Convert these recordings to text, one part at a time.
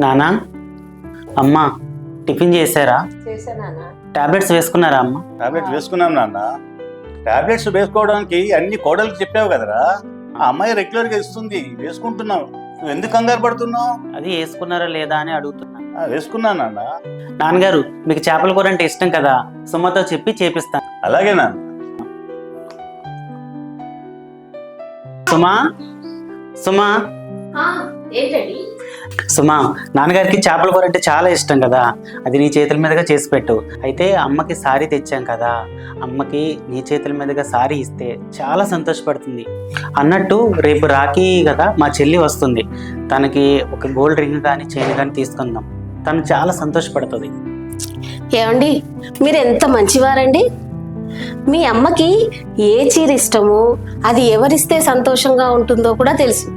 నానా? అమ్మా టిఫిన్ చేశారా? చేశానా టాబ్లెట్స్ వేసుకున్నారా అమ్మ? టాబ్లెట్స్ వేసుకున్నాం నాన్న. టాబ్లెట్స్ వేసుకోవడానికి అన్ని కోడలకు చెప్పావు కదరా? ఆ అమ్మాయి రెగ్యులర్గా ఇస్తుంది వేసుకుంటున్నావు. నువ్వు ఎందుకు కంగారు పడుతున్నావు? అది వేసుకున్నారా లేదా అని అడుగుతున్నా. వేసుకున్నాను నాన్న. నాన్నగారు మీకు చేపల కూర అంటే ఇష్టం కదా? సుమ్మతో చెప్పి చేపిస్తాను అలాగే నాన్న. సుమా? సుమా? ఏంటండి? సుమా నాన్నగారికి చేపల కూర అంటే చాలా ఇష్టం కదా. అది నీ చేతుల మీదుగా చేసి పెట్టు. అయితే అమ్మకి సారీ తెచ్చాం కదా. అమ్మకి నీ చేతుల మీదుగా సారీ ఇస్తే చాలా సంతోషపడుతుంది. అన్నట్టు రేపు రాఖీ కదా మా చెల్లి వస్తుంది. తనకి ఒక గోల్డ్ రింగ్ కానీ చైన్ కానీ తీసుకుందాం. తను చాలా సంతోషపడుతుంది. ఏమండి మీరు ఎంత మంచివారండి? మీ అమ్మకి ఏ చీర ఇష్టమో అది ఎవరిస్తే సంతోషంగా ఉంటుందో కూడా తెలుసు.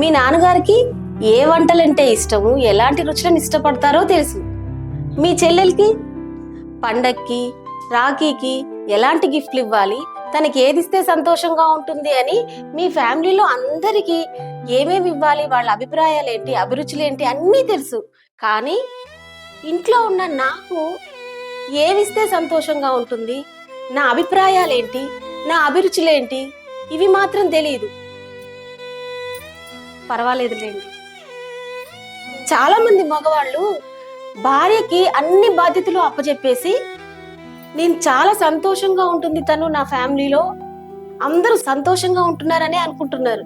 మీ నాన్నగారికి ఏ వంటలంటే ఇష్టము ఎలాంటి రుచులను ఇష్టపడతారో తెలుసు. మీ చెల్లెలకి పండక్కి రాఖీకి ఎలాంటి గిఫ్ట్లు ఇవ్వాలి తనకి ఏది ఇస్తే సంతోషంగా ఉంటుంది అని మీ ఫ్యామిలీలో అందరికీ ఏమేమి ఇవ్వాలి వాళ్ళ అభిప్రాయాలు ఏంటి అభిరుచులు ఏంటి అన్నీ తెలుసు. కానీ ఇంట్లో ఉన్న నాకు ఏమిస్తే సంతోషంగా ఉంటుంది నా అభిప్రాయాలేంటి? నా అభిరుచులేంటి? ఇవి మాత్రం తెలియదు పర్వాలేదులేండి. చాలా మంది మగవాళ్ళు భార్యకి అన్ని బాధ్యతలు అప్పచెప్పేసి నేను చాలా సంతోషంగా ఉంటుంది తను నా ఫ్యామిలీలో. అందరూ సంతోషంగా ఉంటున్నారనే అనుకుంటున్నారు.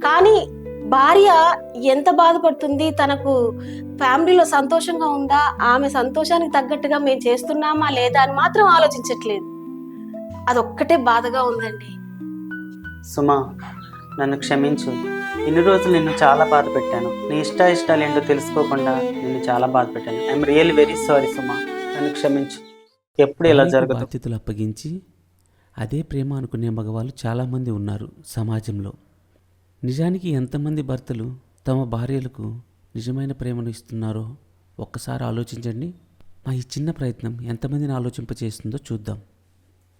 కానీ భార్య ఎంత బాధపడుతుంది? తనకు ఫ్యామిలీలో సంతోషంగా ఉందా? ఆమె సంతోషానికి తగ్గట్టుగా మేము చేస్తున్నామా లేదా? అని మాత్రం ఆలోచించట్లేదు. అదొక్కటే బాధగా ఉందండి. సుమా నన్ను క్షమించు. ఇన్ని రోజులు నిన్ను చాలా బాధ పెట్టాను. నీ ఇష్ట ఇష్టాలు ఏంటో తెలుసుకోకుండా నిన్ను చాలా బాధ పెట్టాను. ఐఎమ్ రియల్ వెరీ సారీ సుమా. నన్ను క్షమించు. ఎప్పుడు ఇలా జరగదు బాధ్యతలు అప్పగించి అదే ప్రేమ అనుకునే మగవాళ్ళు చాలామంది ఉన్నారు సమాజంలో. నిజానికి ఎంతమంది భర్తలు తమ భార్యలకు నిజమైన ప్రేమను ఇస్తున్నారో ఒక్కసారి ఆలోచించండి. మా ఈ చిన్న ప్రయత్నం ఎంతమందిని ఆలోచింపచేస్తుందో చూద్దాం.